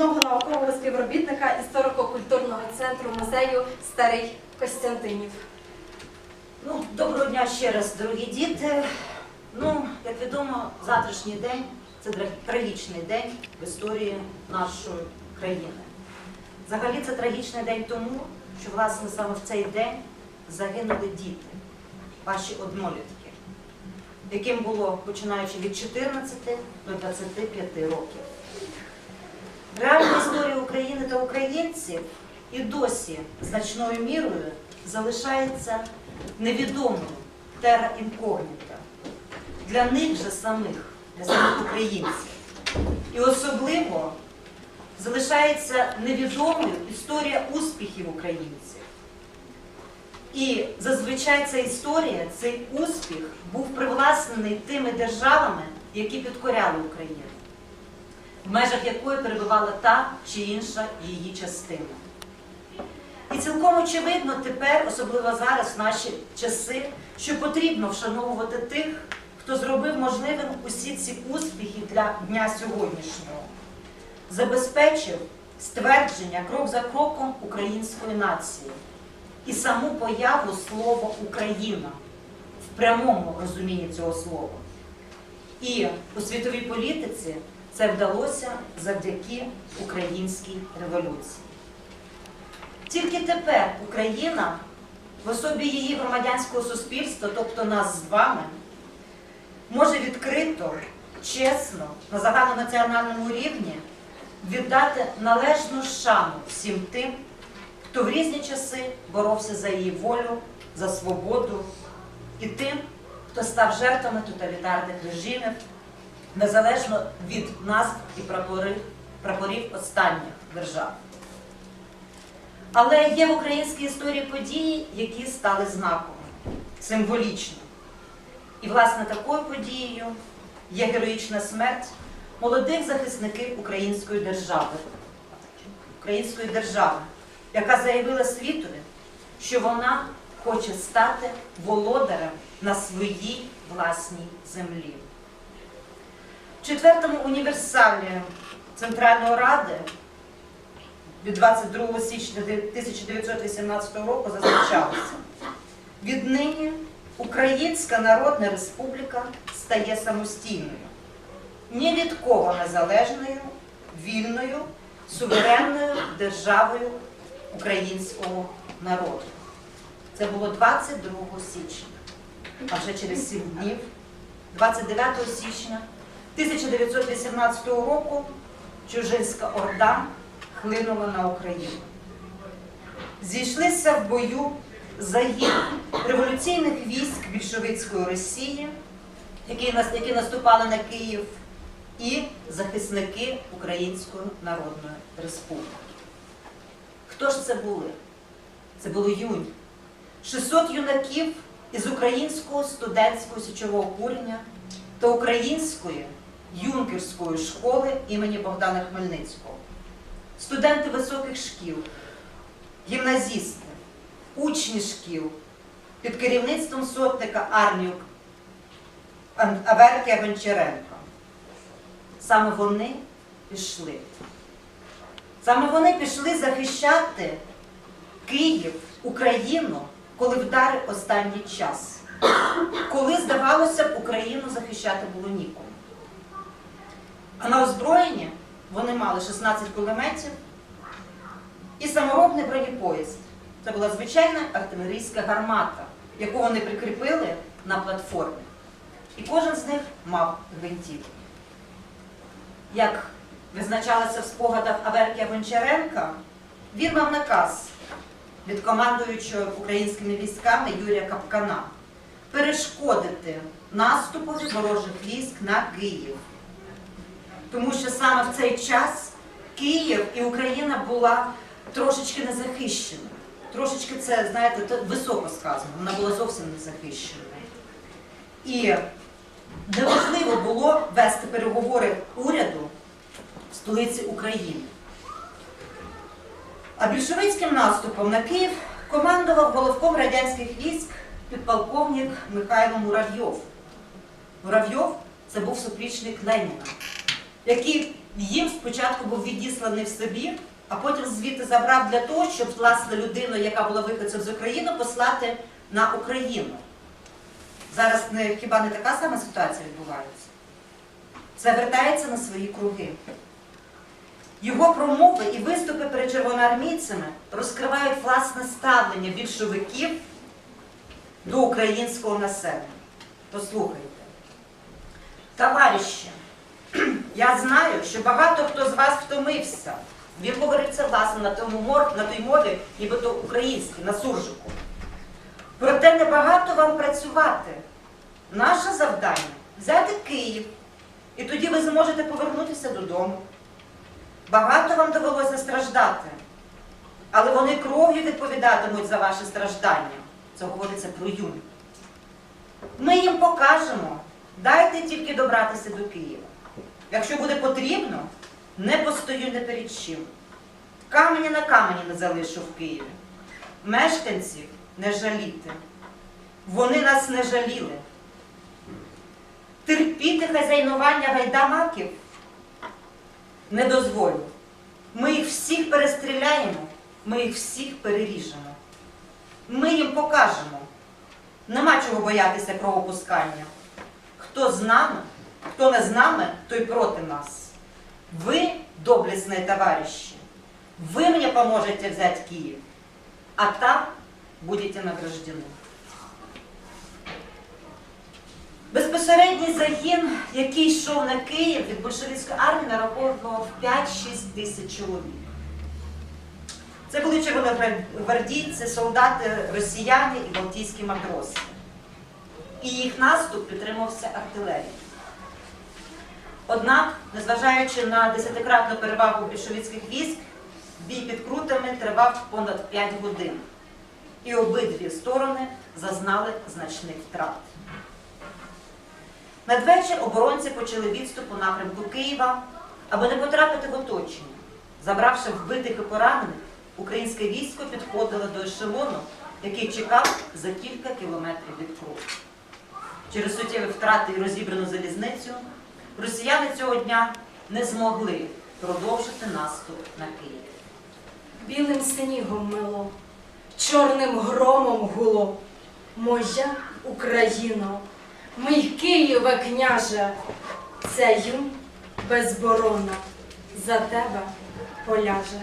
провідного наукового співробітника історико-культурного центру музею Старий Костянтинів. Ну, доброго дня ще раз, дорогі діти. Ну, як відомо, завтрашній день це трагічний день в історії нашої країни. Взагалі це трагічний день тому, що власне саме в цей день загинули діти, ваші однолітки, яким було починаючи від 14 до 25 років. Реальна історія України та українців і досі значною мірою залишається невідомою тера інкогніта для них же самих, для самих українців. І особливо залишається невідомою історія успіхів українців. І зазвичай ця історія, цей успіх був привласнений тими державами, які підкоряли Україну, в межах якої перебувала та чи інша її частина. І цілком очевидно тепер, особливо зараз, в наші часи, що потрібно вшановувати тих, хто зробив можливим усі ці успіхи для дня сьогоднішнього, забезпечив ствердження крок за кроком української нації і саму появу слова Україна в прямому розумінні цього слова. І у світовій політиці це вдалося завдяки українській революції. Тільки тепер Україна в особі її громадянського суспільства, тобто нас з вами, може відкрито, чесно, на загальнонаціональному рівні віддати належну шану всім тим, хто в різні часи боровся за її волю, за свободу, і тим, хто став жертвами тоталітарних режимів, незалежно від назв і прапорів, прапорів останніх держав. Але є в українській історії події, які стали знаковими, символічно. І, власне, такою подією є героїчна смерть молодих захисників української держави, української держави, яка заявила світові, що вона хоче стати володарем на своїй власній землі. Четвертому універсалі Центральної Ради від 22 січня 1918 року зазначалося. Віднині Українська Народна Республіка стає самостійною, ні від кого незалежною, вільною, суверенною державою українського народу. Це було 22 січня, а вже через 7 днів, 29 січня 1918 року, Чужинська Орда хлинула на Україну. Зійшлися в бою загін революційних військ більшовицької Росії, які, наступали на Київ, і захисники Української Народної Республіки. Хто ж це були? Це були юні. 600 юнаків із українського студентського січового курення та української юнкерської школи імені Богдана Хмельницького студенти високих шкіл, гімназісти, учні шкіл під керівництвом сотника армію Ан- Аверки Гончаренка. Саме вони пішли. Саме вони пішли захищати Київ, Україну, коли вдарив останній час. Коли, здавалося б, Україну захищати було нікому. А на озброєнні вони мали 16 кулеметів і саморобний бронепоїзд. Це була звичайна артилерійська гармата, яку вони прикріпили на платформі. І кожен з них мав гвинтівку. Як визначалося в спогадах Аверкія Гончаренка, він мав наказ від командуючого українськими військами Юрія Капкана перешкодити наступові ворожих військ на Київ тому що саме в цей час Київ і Україна була трошечки незахищена. Трошечки це, знаєте, високо сказано, вона була зовсім незахищена. І неможливо було вести переговори уряду в столиці України. А більшовицьким наступом на Київ командував головком радянських військ підполковник Михайло Муравйов. Муравйов це був суплічник Леніна який їм спочатку був відісланий в Сибір, а потім звідти забрав для того, щоб власне людину, яка була виходцем з України, послати на Україну. Зараз не, хіба не така сама ситуація відбувається? Це вертається на свої круги. Його промови і виступи перед червоноармійцями розкривають власне ставлення більшовиків до українського населення. Послухайте. Товариші, я знаю, що багато хто з вас втомився. Він говорить це власне на, тому, мор- на той мові, нібито українській, на суржику. Проте небагато вам працювати. Наше завдання взяти Київ, і тоді ви зможете повернутися додому. Багато вам довелося страждати, але вони кров'ю відповідатимуть за ваші страждання. Це говориться про юнь. Ми їм покажемо, дайте тільки добратися до Києва. Якщо буде потрібно, не постою не перед чим. Камені на камені не залишу в Києві. Мешканців не жаліти. Вони нас не жаліли. Терпіти хазяйнування гайдамаків не дозволю. Ми їх всіх перестріляємо, ми їх всіх переріжемо. Ми їм покажемо. Нема чого боятися кровопускання. Хто з нами, хто не з нами, той проти нас. Ви, доблесні товариші, ви мені поможете взяти Київ, а там будете награждені. Безпосередній загін, який йшов на Київ від большевицької армії, нараховував 5-6 тисяч чоловік. Це були червоногвардійці, солдати, росіяни і балтійські матроси. І їх наступ підтримувався артилерією. Однак, незважаючи на десятикратну перевагу більшовицьких військ, бій під крутами тривав понад 5 годин. І обидві сторони зазнали значних втрат. Надвечір оборонці почали відступ у напрямку Києва, аби не потрапити в оточення. Забравши вбитих і поранених, українське військо підходило до ешелону, який чекав за кілька кілометрів від фронту. Через суттєві втрати і розібрану залізницю росіяни цього дня не змогли продовжити наступ на Київ. Білим снігом мило, чорним громом гуло. Моя Україно, мій Києве княже, ця юнь безборона за тебе поляже.